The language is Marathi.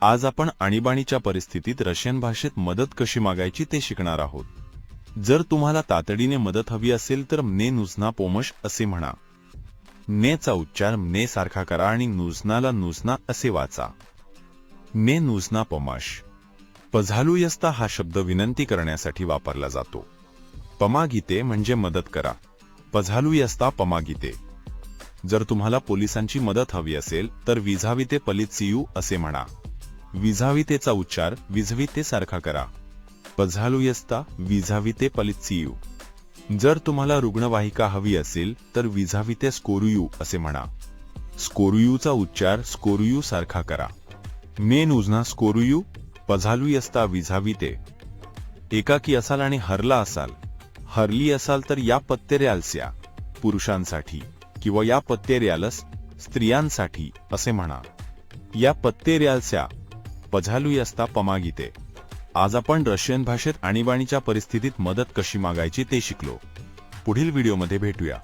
आज आपण आणीबाणीच्या परिस्थितीत रशियन भाषेत मदत कशी मागायची ते शिकणार आहोत. जर तुम्हाला तातडीने मदत हवी असेल तर मने नुझना पोमश असे म्हणा. नेचा उच्चार मने सारखा करा आणि नुझनाला नुझना असे वाचा. मे नुझना पमाश. पझालुयस्ता हा शब्द विनंती करण्यासाठी वापरला जातो. पमागीते म्हणजे मदत करा. पझालुयस्ता पमागीते. जर तुम्हाला पोलिसांची मदत हवी असेल तर विझाविते पलित्सियू असे म्हणा. विझावितेचा उच्चार विझविते सारखा करा पझालुयस्ता विझाविते पलित्सियू. जर तुम्हाला रुग्णवाहिका हवी असेल तर विझाविते स्कोरुयू असे म्हणा. स्कोरुयूचा उच्चार स्कोरुयू सारखा करा. मे उजना स्कोरुयू पझालुयस्ता विझाविते. एकाकी असाल आणि हरला असाल. हरली असाल तर या पत्तेर्यालस्या पुरुषांसाठी किंवा या पत्तेर्यालस स्त्रियांसाठी असे म्हणा. या पत्तेर्यालस्या पझालुयस्ता पमागिते आज आपण रशियन भाषेत आणीबाणीच्या परिस्थितीत मदत कशी मागायची ते शिकलो. पुढील व्हिडिओमध्ये भेटूया.